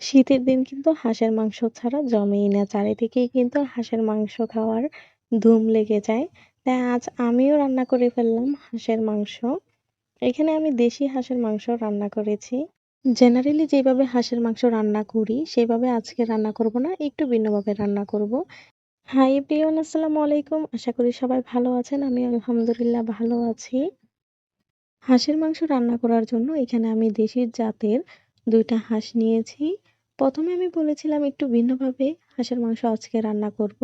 শীতের দিন কিন্তু হাঁসের মাংস ছাড়া জমেই না। চারিদিকেই কিন্তু হাঁসের মাংস খাওয়ার ধুম লেগে যায়। তাই আজ আমিও রান্না করে ফেললাম হাঁসের মাংস। এখানে আমি দেশি হাঁসের মাংস রান্না করেছি। জেনারেলি যেভাবে হাঁসের মাংস রান্না করি সেভাবে আজকে রান্না করব না, একটু ভিন্নভাবে রান্না করব। হাই এভরিওয়ান আসসালামু আলাইকুম। আশা করি সবাই ভালো আছেন। আমি আলহামদুলিল্লাহ ভালো আছি। হাঁসের মাংস রান্না করার জন্য এখানে আমি দেশি জাতের দুইটা হাঁস নিয়েছি। প্রথমে আমি বলেছিলাম একটু ভিন্নভাবে হাঁসের মাংস আজকে রান্না করব।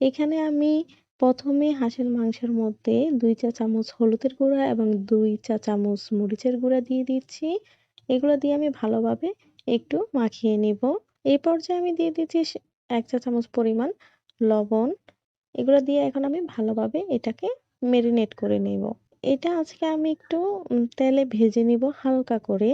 এখানে আমি প্রথমে হাঁসের মাংসের মধ্যে দুই চা চামচ হলুদের গুঁড়া এবং দুই চা চামচ মরিচের গুঁড়া দিয়ে দিচ্ছি। এগুলো দিয়ে আমি ভালোভাবে একটু মাখিয়ে নিব। এই পর্যায়ে আমি দিয়ে দিচ্ছি এক চা চামচ পরিমাণ লবণ। এগুলো দিয়ে এখন আমি ভালোভাবে এটাকে মেরিনেট করে নেব। এটা আজকে আমি একটু তেলে ভেজে নিব হালকা করে।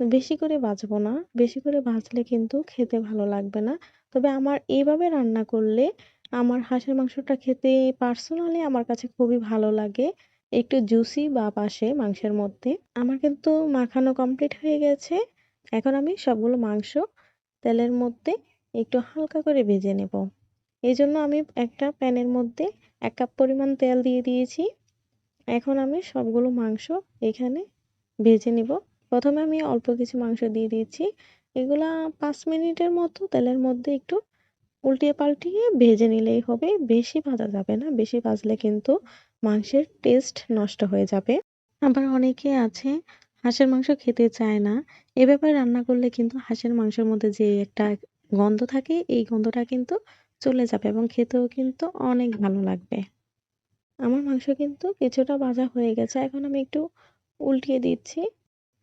বেশি করে ভাজবো না। বেশি করে ভাজলে কিন্তু খেতে ভালো লাগবে না। তবে আমার এইভাবে রান্না করলে আমার হাঁসের মাংসটা খেতে পার্সোনালি আমার কাছে খুবই ভালো লাগে। একটু জুসি বা পাশে মাংসের মধ্যে। আমার কিন্তু মাখানো কমপ্লিট হয়ে গেছে। এখন আমি সবগুলো মাংস তেলের মধ্যে একটু হালকা করে ভেজে নেব। এই জন্য আমি একটা প্যানের মধ্যে এক কাপ পরিমাণ তেল দিয়ে দিয়েছি। এখন আমি সবগুলো মাংস এখানে ভেজে নিব। প্রথমে আমি অল্প কিছু মাংস দিয়ে দিয়েছি। এগুলা পাঁচ মিনিটের মতো তেলের মধ্যে একটু উল্টিয়ে পাল্টিয়ে ভেজে নিলেই হবে। বেশি ভাজা যাবে না, বেশি ভাজলে কিন্তু মাংসের টেস্ট নষ্ট হয়ে যাবে। আবার অনেকে আছে, হাঁসের মাংস খেতে চায় না। এ ব্যাপারে রান্না করলে কিন্তু হাঁসের মাংসের মধ্যে যে একটা গন্ধ থাকে, এই গন্ধটা কিন্তু চলে যাবে এবং খেতেও কিন্তু অনেক ভালো লাগবে। আমার মাংস কিন্তু কিছুটা ভাজা হয়ে গেছে। এখন আমি একটু উল্টিয়ে দিচ্ছি।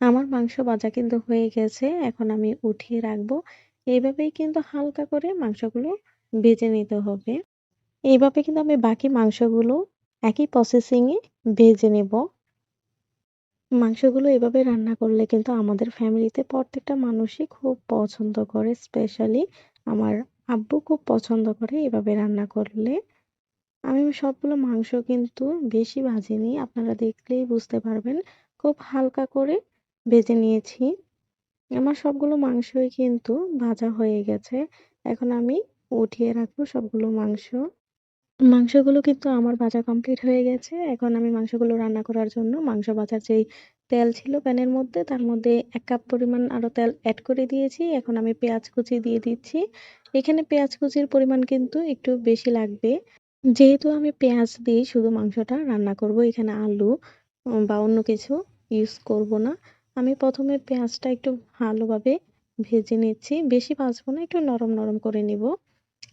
আমার মাংস ভাজা কিন্তু হয়ে গেছে, এখন আমি উঠিয়ে রাখব। এইভাবেই কিন্তু হালকা করে মাংসগুলো ভেজে নিতে হবে। এইভাবে কিন্তু আমি বাকি মাংসগুলো একই প্রসেসিংয়ে ভেজে নেব। মাংসগুলো এভাবে রান্না করলে কিন্তু আমাদের ফ্যামিলিতে প্রত্যেকটা মানুষই খুব পছন্দ করে স্পেশালি আমার আব্বু খুব পছন্দ করে এভাবে রান্না করলে। আমি সবগুলো মাংস কিন্তু বেশি ভাজিনি, আপনারা দেখলেই বুঝতে পারবেন। খুব হালকা করে ভেজে নিয়েছি। আমার সবগুলো মাংসই কিন্তু ভাজা হয়ে গেছে। এখন আমি উঠিয়ে রাখব সবগুলো মাংস। মাংসগুলো কিন্তু আমার ভাজা কমপ্লিট হয়ে গেছে। এখন আমি মাংসগুলো রান্না করার জন্য মাংস ভাজার যেই তেল ছিল প্যানের মধ্যে, তার মধ্যে এক কাপ পরিমাণ আরও তেল অ্যাড করে দিয়েছি। এখন আমি পেঁয়াজ কুচি দিয়ে দিচ্ছি। এখানে পেঁয়াজ কুচির পরিমাণ কিন্তু একটু বেশি লাগবে। যেহেতু আমি পেঁয়াজ দিয়ে শুধু মাংসটা রান্না করব, এখানে আলু বা অন্য কিছু ইউজ করব না। আমি প্রথমে পেঁয়াজটা একটু ভালোভাবে ভেজে নিচ্ছি। বেশি ভাজবো না, একটু নরম নরম করে নিব।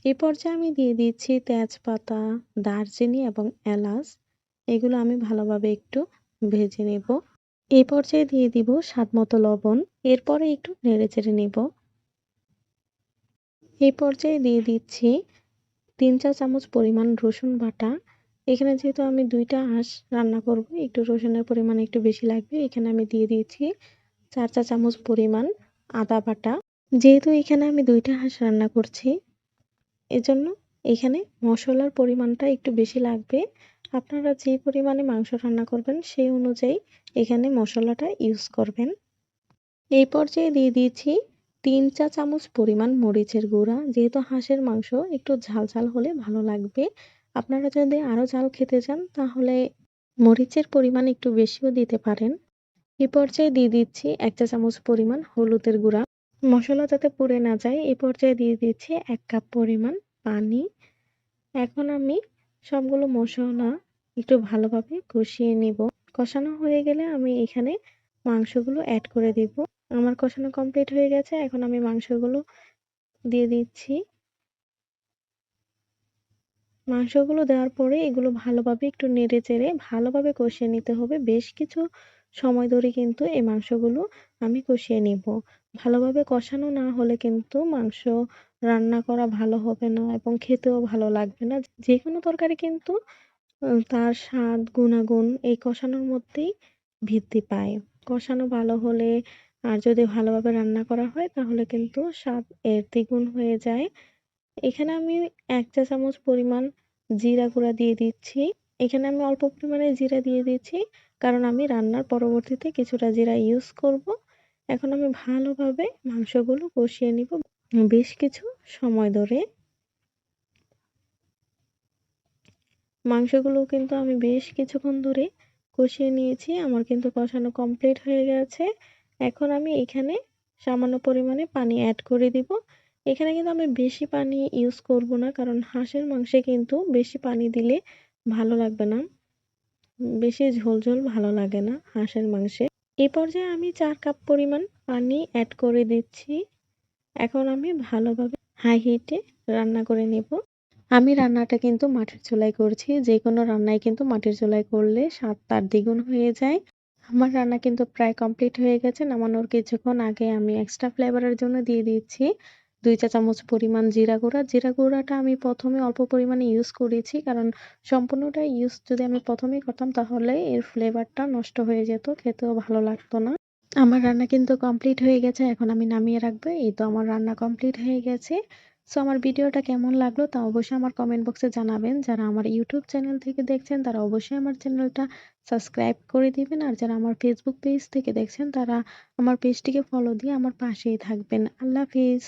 এই পর্যায়ে আমি দিয়ে দিচ্ছি তেজপাতা, দারচিনি এবং এলাচ। এগুলো আমি ভালোভাবে একটু ভেজে নেব। এই পর্যায়ে দিয়ে দিব স্বাদ মতো লবণ। এরপরে একটু নেড়ে চেড়ে নেব। এই পর্যায়ে দিয়ে দিচ্ছি তিন চা চামচ পরিমাণ রসুন বাটা। এখানে যেহেতু আমি দুইটা হাঁস রান্না করব, একটু রসুনের পরিমাণ একটু বেশি লাগবে। এখানে আমি দিয়ে দিয়েছি চার চা চামচ পরিমাণ আদা বাটা। যেহেতু এখানে আমি দুইটা হাঁস রান্না করছি, এজন্য এখানে মশলার পরিমাণটা একটু বেশি লাগবে। আপনারা যে পরিমাণে মাংস রান্না করবেন সেই অনুযায়ী এখানে মশলাটা ইউজ করবেন। এই পর্যায়ে দিয়ে দিয়েছি তিন চা চামচ পরিমাণ মরিচের গুঁড়া। যেহেতু হাঁসের মাংস, একটু ঝাল ঝাল হলে ভালো লাগবে। আপনারা যদি আরও ঝাল খেতে চান, তাহলে মরিচের পরিমাণ একটু বেশিও দিতে পারেন। এ পর্যায়ে দিয়ে দিচ্ছি এক চা চামচ পরিমাণ হলুদের গুঁড়া। মশলা যাতে পুড়ে না যায়, এ পর্যায়ে দিয়ে দিচ্ছি এক কাপ পরিমাণ পানি। এখন আমি সবগুলো মশলা একটু ভালোভাবে কষিয়ে নিব। কষানো হয়ে গেলে আমি এখানে মাংসগুলো অ্যাড করে দিব। আমার কষানো কমপ্লিট হয়ে গেছে। এখন আমি মাংসগুলো দিয়ে দিচ্ছি। মাংসগুলো দেওয়ার পরে এগুলো ভালোভাবে একটু নেড়ে চেড়ে ভালোভাবে কষিয়ে নিতে হবে। বেশ কিছু সময় ধরে কিন্তু এই মাংসগুলো আমি কষিয়ে নিব। ভালোভাবে কষানো না হলে কিন্তু মাংস রান্না করা ভালো হবে না এবং খেতেও ভালো লাগবে না। যে কোনো তরকারি কিন্তু তার স্বাদ, গুণাগুণ এই কষানোর মধ্যেই ভিত্তি পায়। কষানো ভালো হলে আর যদি ভালোভাবে রান্না করা হয় তাহলে কিন্তু স্বাদ এর দ্বিগুণ হয়ে যায়। এখানে আমি এক চা চামচ পরিমাণ জিরা গুঁড়া দিয়ে দিচ্ছি। এখানে আমি অল্প পরিমাণে জিরা দিয়ে দিচ্ছি, কারণ আমি রান্নার পরবর্তীতে কিছুটা জিরা ইউজ করব। এখন আমি ভালোভাবে মাংসগুলো কষিয়ে নিব বেশ কিছু সময় ধরে। মাংসগুলো কিন্তু আমি বেশ কিছুক্ষণ ধরে কষিয়ে নিয়েছি, আমার কিন্তু কষানো কমপ্লিট হয়ে গেছে। এখন আমি এখানে সামান্য পরিমাণে পানি অ্যাড করে দিব। এখানে কিন্তু আমি বেশি পানি ইউজ করব না, কারণ হাঁসের মাংসে কিন্তু বেশি পানি দিলে ভালো লাগবে না। বেশি ঝোল ঝোল ভালো লাগে না হাঁসের মাংসে। এ পর্যায়ে আমি চার কাপ পরিমাণ পানি অ্যাড করে দিচ্ছি। এখন আমি ভালোভাবে হাই হিটে রান্না করে নেব। আমি রান্নাটা কিন্তু মাটির চুলায় করছি যে কোনো রান্নায় কিন্তু মাটির চুলায় করলে স্বাদ তার দ্বিগুণ হয়ে যায়। আমার রান্না কিন্তু প্রায় কমপ্লিট হয়ে গেছে, নামানোর কিছুক্ষণ আগে আমি এক্সট্রা ফ্লেভারের জন্য দিয়ে দিচ্ছি। দুই চা চামচ পরিমাণ জিরা গুঁড়া। জিরা গুঁড়াটা আমি প্রথমে অল্প পরিমাণে ইউজ করেছি, কারণ সম্পূর্ণটা ইউজ যদি আমি প্রথমেই করতাম, তাহলে এর ফ্লেভারটা নষ্ট হয়ে যেত, খেতেও ভালো লাগতো না। আমার রান্না কিন্তু কমপ্লিট হয়ে গেছে, এখন আমি নামিয়ে রাখব। এই তো আমার রান্না কমপ্লিট হয়ে গেছে। সো আমার ভিডিওটা কেমন লাগল তা অবশ্যই আমার কমেন্ট বক্সে জানাবেন। যারা আমার ইউটিউব চ্যানেল থেকে দেখছেন, তারা অবশ্যই আমার চ্যানেলটা সাবস্ক্রাইব করে দিবেন। আর যারা আমার ফেসবুক পেজ থেকে দেখছেন, তারা আমার পেজটিকে ফলো দিয়ে আমার পাশেই থাকবেন। আল্লাহ হাফিজ।